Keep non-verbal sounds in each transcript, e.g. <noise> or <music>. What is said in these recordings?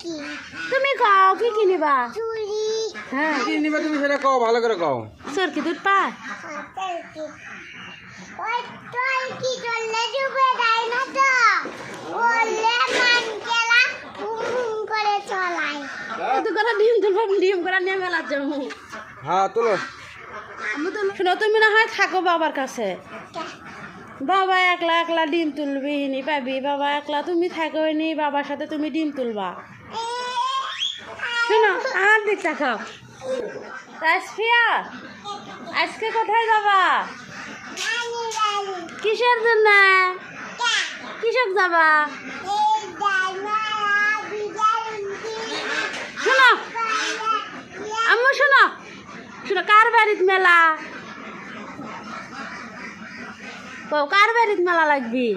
কি? তুমি কও কি কিনিবা? চুরি হ্যাঁ। কি নিবে তুমি সেটা কও ভালো করে কও। সরকি দুধ কি? ওই তোর কি চললে ডুবে যায় না তো? বললে মান গেলা হুম হুম করে চলাই তুই করে ডিম তুলবো ডিম করে নিয়ে মেলা যাব হ্যাঁ তুলো। আমি তো শোনো তুমি না হয় থাকো বাবার কাছে। বাবা একলা একলা ডিম তুলবি নি পাবি, বাবা একলা তুমি থাকো নি, বাবার সাথে তুমি ডিম তুলবা। শোনো, আমার দিক তাকাও তাসফিয়া, আজকে কোথায় যাবা? কিসের জন্য? কিসব যাবা? শোনো, আম্মু, শোনো। শোনো, কার বাড়িত মেলা? কও, কার বাড়িত মেলা লাগবি?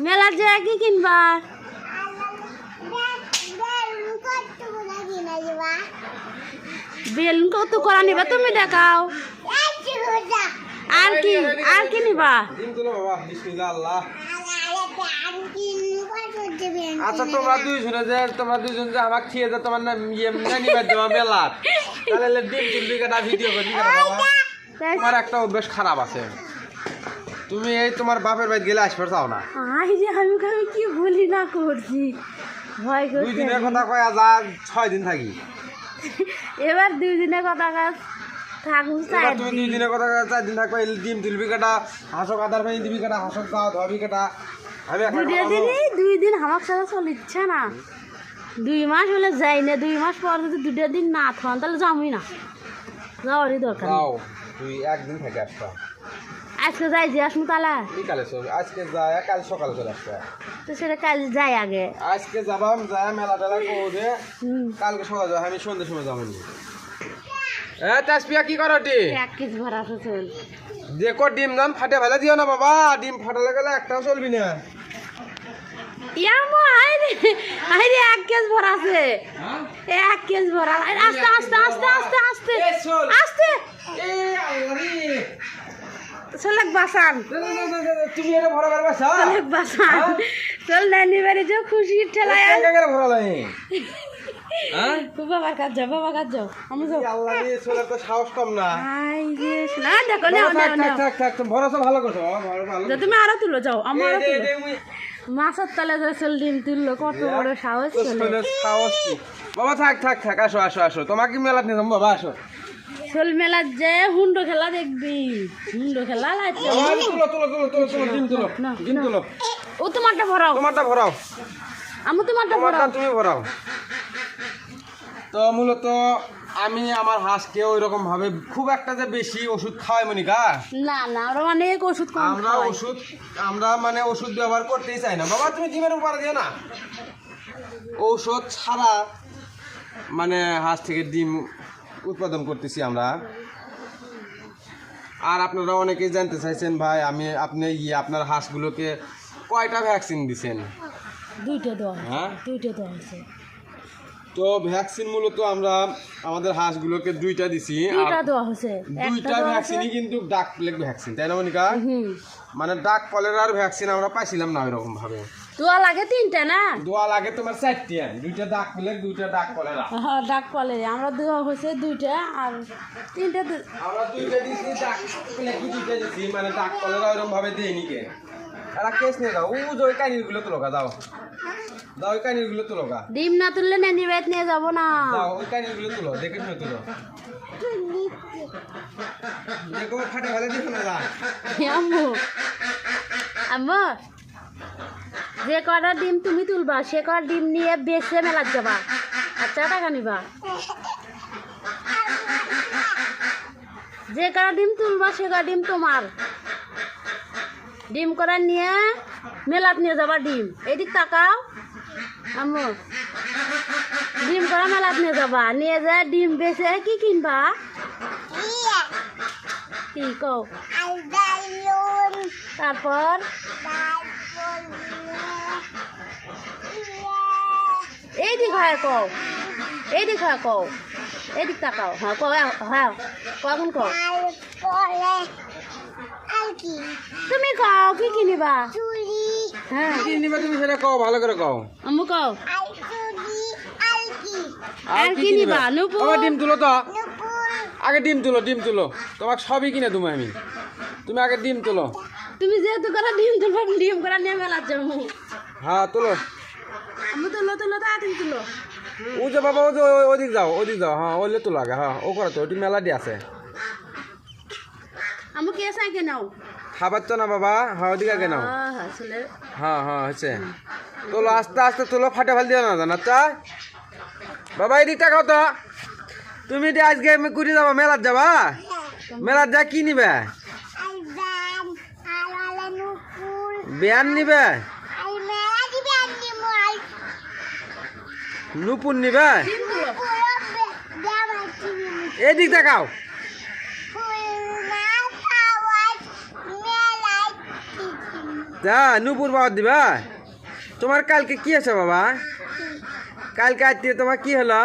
মেলা যে কি কিনবা? বেলুন কত করা নিবা তুমি দেখাও। আর কি আর কি নিবা? ডিম আচ্ছা তোমরা দুইজনে যে, তোমরা দুইজন যে আমাকে খেয়ে যে তোমার নাম ইয়ে দেওয়া মেলাত তাহলে ডিম তুলবি কেটা ভিডিও তাই- তোমার একটা অভ্যাস খারাপ আছে। তুমি এই তোমার বাপের বাড়ি গেলে আসবে চাও না। আই যে আমি আমি কি বলি না করছি। ভয় দুই করছে দিনের কথা কয় আজ আর ছয় দিন থাকি। এবার দুই দিনের কথা কাজ এবার চার তুমি দুই দিনের কথা চার দিন থাকবে ডিম তুলবি কেটা হাঁসক আদার পানি দিবি কেটা হাঁসক দাও ধরবি কেটা। আমি দুটো কথা দুই দিন আমার সাথে চলিচ্ছে না। দুই মাস হলে যাই না দুই মাস পর যদি দুটো দিন না থান তাহলে যাবই না। যাওয়ারই দরকার তুই একদিন থেকে আসবা আজকে যাই যে আসব তাহলে বিকালে চল আজকে যায় কাল সকালে চলে আসবে তো সেটা কাল যাই আগে। আজকে যাবাম যায় মেলা টেলা করে কালকে সকালে যাব আমি সন্ধ্যের সময় যাব এ তাসপিয়া কি করো টি? এক কেজি ভরা চল। দেখো ডিম দাম ফাটে ফেলে দিও না বাবা ডিম ফাটালে গেলে একটাও চলবি না। ইয়ামো আইরে আইরে এক কেজি ভরা আছে। এক কেজি ভরা। আস্তে আস্তে আস্তে আস্তে আস্তে। আস্তে। তুমি ঠেলায় যাও বাবার কাজ যাও আমি যাও আল্লাহ রে চলে তো সাহস কম না আই যে না দেখো বাবা, নাও থাক, থাক, তুমি আরও তুলো যাও আমার মাছের তলে যে চল ডিম তুললো কত বড় সাহস সাহস? বাবা থাক থাক থাক আসো আসো আসো। তোমাকে মেলাত নিয়ে বাবা আসো। চল মেলার যে হুন্ডো খেলা দেখবি। হুন্ডো খেলা লাগছে ও তোমারটা ভরাও। তোমারটা ভরাও। আমি তোমারটা ভরাও। তুমি ভরাও। তো মূলত আমি আমার হাঁসকে ওই রকম ভাবে খুব একটা যে বেশি ওষুধ খাওয়াই মনিকা না না আমরা অনেক ওষুধ আমরা ওষুধ আমরা মানে ওষুধ ব্যবহার করতেই চাই না। বাবা তুমি ডিমের উপর দিও না। ঔষধ ছাড়া মানে হাঁস থেকে ডিম উৎপাদন করতেছি আমরা। আর আপনারা অনেকেই জানতে চাইছেন ভাই আমি আপনি ইয়ে আপনার হাঁসগুলোকে কয়টা ভ্যাকসিন দিছেন? দুইটা দেওয়া হ্যাঁ? দুইটা দেওয়া হয়েছে। তো ভ্যাকসিন মূলত আমরা আমাদের হাঁসগুলোকে দুইটা দিছি দুইটা দেওয়া হয়েছে। দুইটা ভ্যাকসিনই কিন্তু ডাক প্লেগ ভ্যাকসিন তাই না মনিকা? মানে ডাক কলেরার ভ্যাকসিন আমরা পাইছিলাম না ওইরকম ভাবে দোয়া লাগে তিনটা না? দোয়া লাগে তোমার চারটি দুইটা ডাক প্লেগ দুইটা ডাক কলেরা হ্যাঁ ডাক পালে আমরা দেওয়া হয়েছে দুইটা আর তিনটা আমরা দুইটা দিছি ডাক প্লেগ দুইটা দিছি? মানে ডাক কলেরা ওইরকম ভাবে দেয়নি কে। এরা কেস নিয়ে যাও। ও যে ওই কানিরগুলো তো লগা দাও দাও ওই কানিরগুলো তো লগা। ডিম না তুললে নেনি বেত নিয়ে যাব না। দাও ওই কানিরগুলো তুলো দেখে শুনে তুলো দেখো ফাটে ফেলে দিও না। আম্মু। আম্মু যে কটা ডিম তুমি তুলবা সে কটা ডিম নিয়ে বেছে মেলার যাবা? আচ্ছা টাকা নিবা। যে কটা ডিম তুলবা সে কটা ডিম তোমার? ডিম করা নিয়ে মেলাত নিয়ে যাবা ডিম? এদিক তাকাও। আম্মু ডিম করা মেলাত নিয়ে যাবা? নিয়ে যা ডিম বেছে কি কিনবা? কি কও? তারপর এই দিক হয় কও। এই দিক হয় কও। এই দিক তাকাও। হ্যাঁ কও হ্যাঁ কখন কও তুমি কও কি কিনিবা হ্যাঁ। কি নিবে তুমি সেটা কও ভালো করে কও। আম্মু কও। আর কি নিবা? নুপুর? ডিম তুলো তো। আগে ডিম তুলো ডিম তুলো। তোমাকে সবই কিনে তুমি আমি। তুমি আগে ডিম তুলো। তুমি যেহেতু করে ডিম তুলবো ডিম করে নিয়ে মেলার যাব হ্যাঁ তুলো। আম্মু তুলো তুলো তাড়াতাড়ি তুলো। ও যে বাবা ও যে ওদিক যাও ওদিক যাও। হ্যাঁ ওলে তুলো আগে হ্যাঁ ও করো তো ওটি মেলা দিয়ে আছে। আম্মু কে সাইকে নাও? খাবার তো না বাবা হ্যাঁ ওদিকে আগে নাও। হ্যাঁ হ্যাঁ হচ্ছে তোলো আস্তে আস্তে তোলো ফাটে ফাল দিও না জানা তা বাবা এদিকটা খাও তো তুমি এটি আজকে আমি কুড়ি যাবা মেলার যাবা? মেলার যা কি নিবে? বিয়ান নিবে আই মেলা দিবে আন্নি মই নুপুর নিবে এদিক দেখাও। তা নুপুর বাবা দিবা। তোমার কালকে কি আছে বাবা? কালকে আজকে তোমার কি হলো?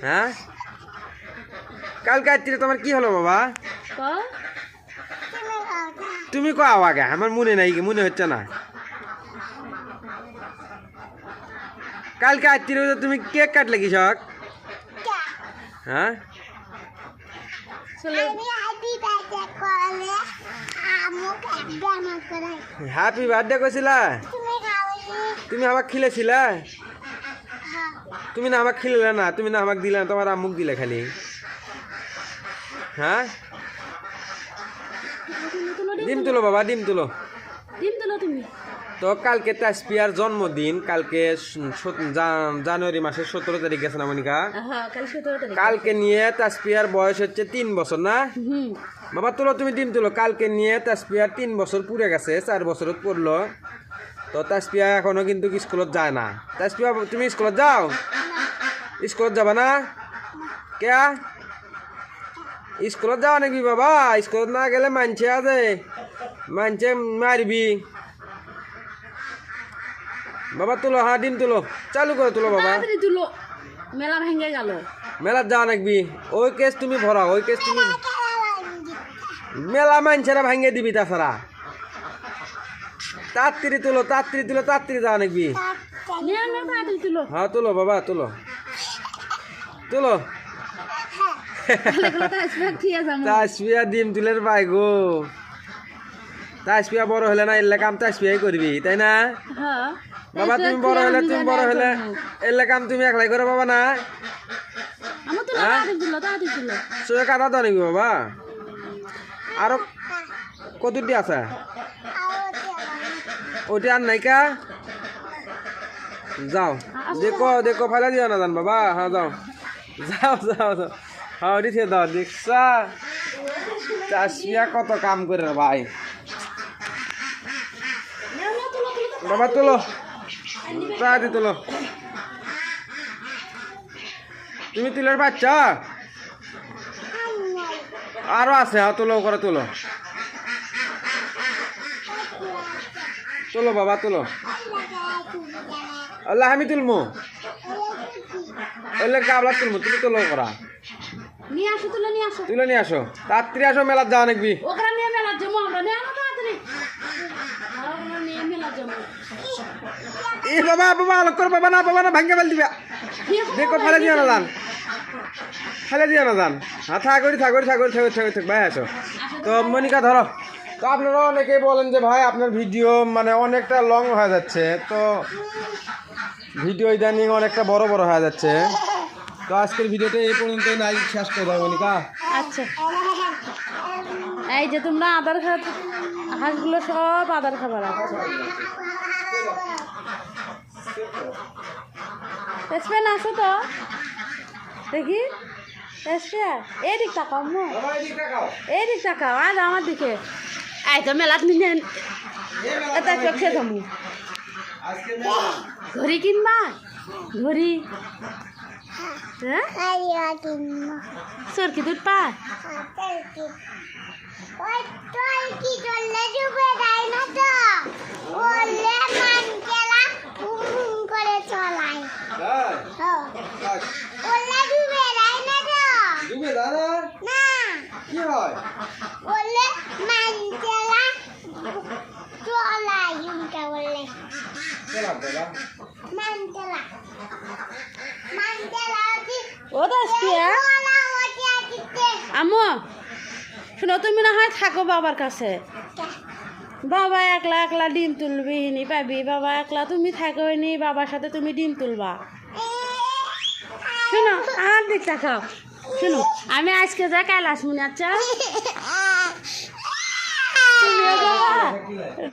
হ্যাঁ? কালকে আজকে তোমার কি হলো বাবা? তুমি তুমি আগে আমার মনে নাই মনে হচ্ছে না। কালকে আজকে তুমি কেক কাটলে কৃষক হ্যাঁ? হ্যাপি বার্থডে আমুক কইছিলা? তুমি আমাকে খিলেছিলা? তুমি না আমাকে খিলে না তুমি না আমাকে দিলে না তোমার আম্মুক দিলে খালি। হ্যাঁ? ডিম তুলো বাবা ডিম তুলো। ডিম তুলো তুমি। তো কালকে তাসপিয়ার জন্মদিন কালকে জানুয়ারি মাসের সতেরো তারিখ গেছে না মনিকা? কালকে নিয়ে তাসপিয়ার বয়স হচ্ছে তিন বছর না? বাবা তুলো তুমি ডিম তুলো। কালকে নিয়ে তাসপিয়ার তিন বছর পুরে গেছে চার বছরত পড়ল। তো তাসপিয়া এখনও কিন্তু স্কুলত যায় না। তাসপিয়া তুমি স্কুলত যাও? স্কুলত যাবা না? কে স্কুলত যাও নাকি বাবা? স্কুলত না গেলে মানছে আছে মানছে মারবি। বাবা তুলো হ্যাঁ ডিম তুলো। চালু করে তুলো বাবা। তুলো। মেলা ভেঙে গেল। মেলাত যাও নাকবি ওই কেস তুমি ভরা ওই কেস তুমি মেলা মানছেরা ভাঙিয়ে দিবি তাছাড়া। তাড়াতাড়ি তুলো তাড়াতাড়ি তুলো তাড়াতাড়ি যাও নাকবি হ্যাঁ তুলো। বাবা তুলো। তুলো। তাসপিয়া ডিম তুলের পাই গো। তাসপিয়া বড় হলে না এলে কাম তাসপিয়াই করবি তাই না? হ্যাঁ। বাবা তুমি বড় হলে তুমি বড় হলে এলে কাম তুমি একলাই করে পাবা না আমার হ্যাঁ? তুলো সোজা কাটা দাও নাকি বাবা। আরও কতটি আছে? ওটি আর নাইকা যাও দেখো দেখো ফাইলা দিও না জান বাবা। হ্যাঁ যাও। যাও যাও যাও। হ্যাঁ ওটি থিয়ে দাও দেখছা? চাষিয়া কত কাম করে ভাই। বাবা তোলো। তোলো তুমি তুলের বাচ্চা? আরও আছে হ্যাঁ তোলো করে তোলো। তোলো বাবা তোলো। আল্লাহ আমি তুলমু। ওলে গাবলা তুলমু তুমি তোলো করা নিয়ে আসো তুলো নিয়ে আসো। তুলে নিয়ে আসো। তাড়াতাড়ি আসো মেলার যাওয়া নাকবি ওখানে নিয়ে মেলার জন্য আমরা নিয়ে আনো তাড়াতাড়ি আর ওখানে নিয়ে মেলার জন্য এ বাবা বাবা আলোক কর বাবা না বাবা না ভাঙ্গে ফেল দিবা। দেখো ফেলে দিও না যান ফেলে দিও না যান হ্যাঁ থাকরি থাকরি থাকরি থাকরি থাকরি থাক ভাই আসো তো, মনিকা ধরো তো আপনারা অনেকেই বলেন যে, ভাই, আপনার ভিডিও মানে অনেকটা লং হয়ে যাচ্ছে। তো, ভিডিও ইদানিং অনেকটা বড় বড় হয়ে যাচ্ছে। তো, আজকের ভিডিওটা এই পর্যন্ত নাই শেষ করে দাও, মনিকা। আচ্ছা। এই যে তোমরা আদার খা হাঁসগুলো সব আদার খাবার আছে। তেজপান আছে তো। দেখি। তেজপান এই দিক তাকাও মো। এই দিক তাকাও আজ আমার দিকে। এই তো মেলাত নিয়ে এটা চোখে যাব ঘড়ি কিনবা? ঘড়ি। হ্যাঁ? সরকি দুধ তোর কি চললে ডুবে যায় না তো? বললে করে চলায় বললে ডুবে যায় না তো। না? কি হয়? বললে মান কেলা চল Mandela. Mandela di ও শোনো তুমি না হয় থাকো বাবার কাছে। বাবা একলা একলা ডিম তুলবি নি পাবি বাবা একলা তুমি থাকো নি বাবার সাথে তুমি ডিম তুলবা। শোনো আমার দিক তাকাও শোনো আমি আজকে যা কাল আসমুনি আচ্ছা? <laughs>